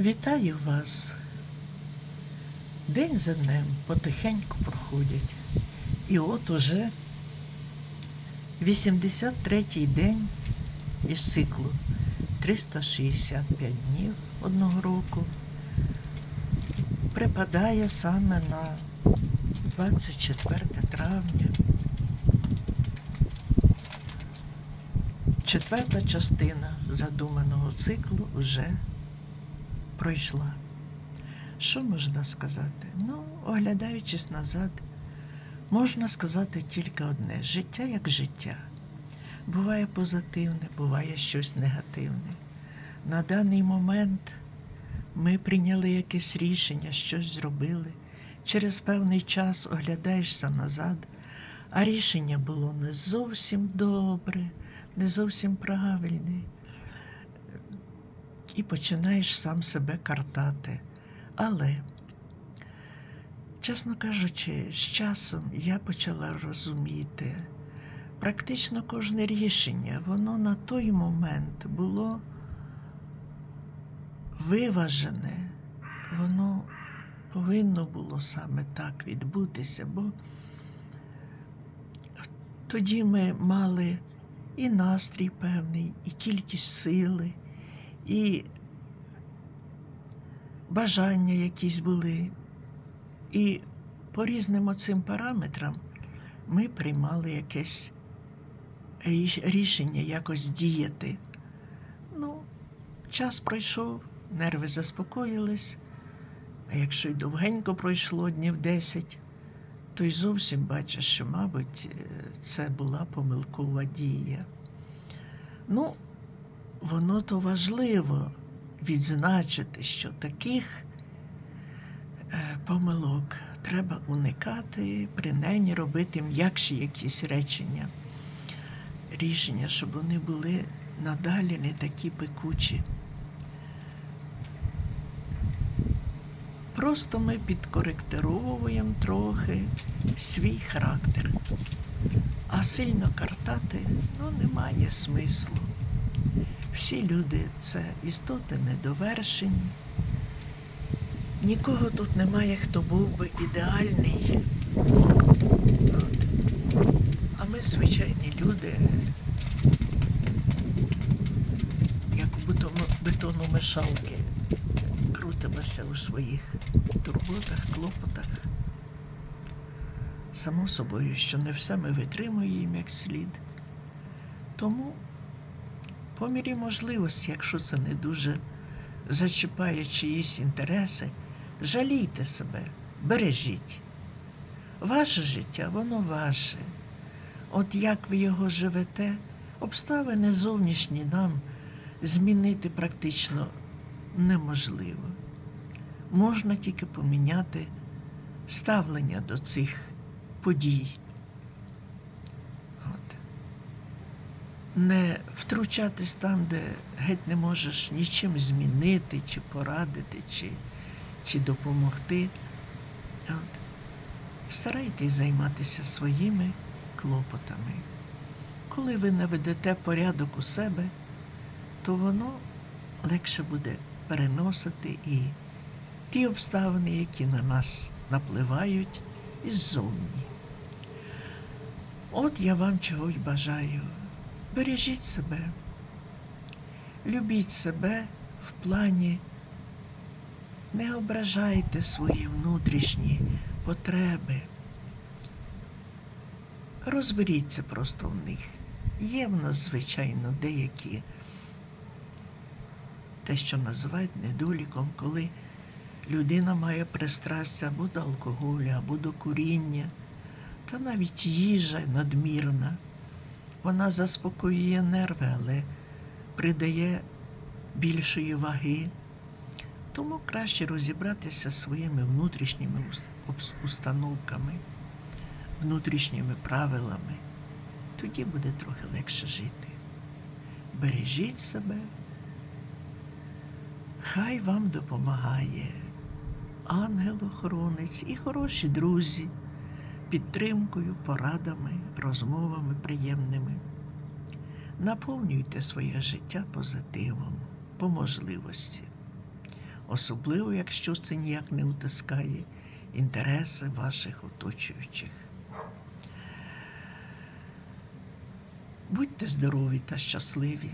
Вітаю вас. День за днем потихеньку проходять. І от уже 83-й день із циклу 365 днів одного року припадає саме на 24 травня. Четверта частина задуманого циклу вже пройшла. Що можна сказати? Ну, оглядаючись назад, можна сказати тільки одне: життя як життя. Буває позитивне, буває щось негативне. На даний момент ми прийняли якесь рішення, щось зробили. Через певний час оглядаєшся назад, а рішення було не зовсім добре, не зовсім правильне і починаєш сам себе картати. Але, чесно кажучи, з часом я почала розуміти, практично кожне рішення, воно на той момент було виважене, воно повинно було саме так відбутися, бо тоді ми мали і настрій певний, і кількість сили, і бажання якісь були. І по різним оцим параметрам ми приймали якесь рішення якось діяти. Ну, час пройшов, нерви заспокоїлись, а якщо й довгенько пройшло днів 10, то й зовсім бачиш, що, мабуть, е, це була помилкова дія. Ну, воно то важливо відзначити, що таких е, помилок треба уникати, принаймні робити м'якші якісь речення, рішення, щоб вони були надалі не такі пекучі. Просто ми підкоректировуємо трохи свій характер. А сильно картати ну, немає смислу. Всі люди це істоти недовершені. Нікого тут немає, хто був би ідеальний. А ми звичайні люди, як бетону- бетономешалки, крутимося у своїх турботах, клопотах. Само собою, що не все ми витримуємо як слід. Тому по мірі можливості, якщо це не дуже зачіпає чиїсь інтереси, жалійте себе, бережіть. Ваше життя, воно ваше. От як ви його живете, обставини зовнішні нам змінити практично неможливо. Можна тільки поміняти ставлення до цих подій. Не втручатись там, де геть не можеш нічим змінити, чи порадити, чи, чи допомогти. От. Старайтесь займатися своїми клопотами. Коли ви наведете порядок у себе, то воно легше буде переносити і ті обставини, які на нас напливають іззовні. От я вам чого й бажаю. Бережіть себе, любіть себе в плані, не ображайте свої внутрішні потреби. Розберіться просто в них. Є в нас, звичайно, деякі те, що називають недоліком, коли людина має пристрастя або до алкоголю, або до куріння, та навіть їжа надмірна. Вона заспокоює нерви, але придає більшої ваги. Тому краще розібратися зі своїми внутрішніми установками, внутрішніми правилами. Тоді буде трохи легше жити. Бережіть себе. Хай вам допомагає ангел-охоронець і хороші друзі підтримкою, порадами, розмовами приємними. Наповнюйте своє життя позитивом по можливості. особливо якщо це ніяк не утискає інтереси ваших оточуючих. Будьте здорові та щасливі.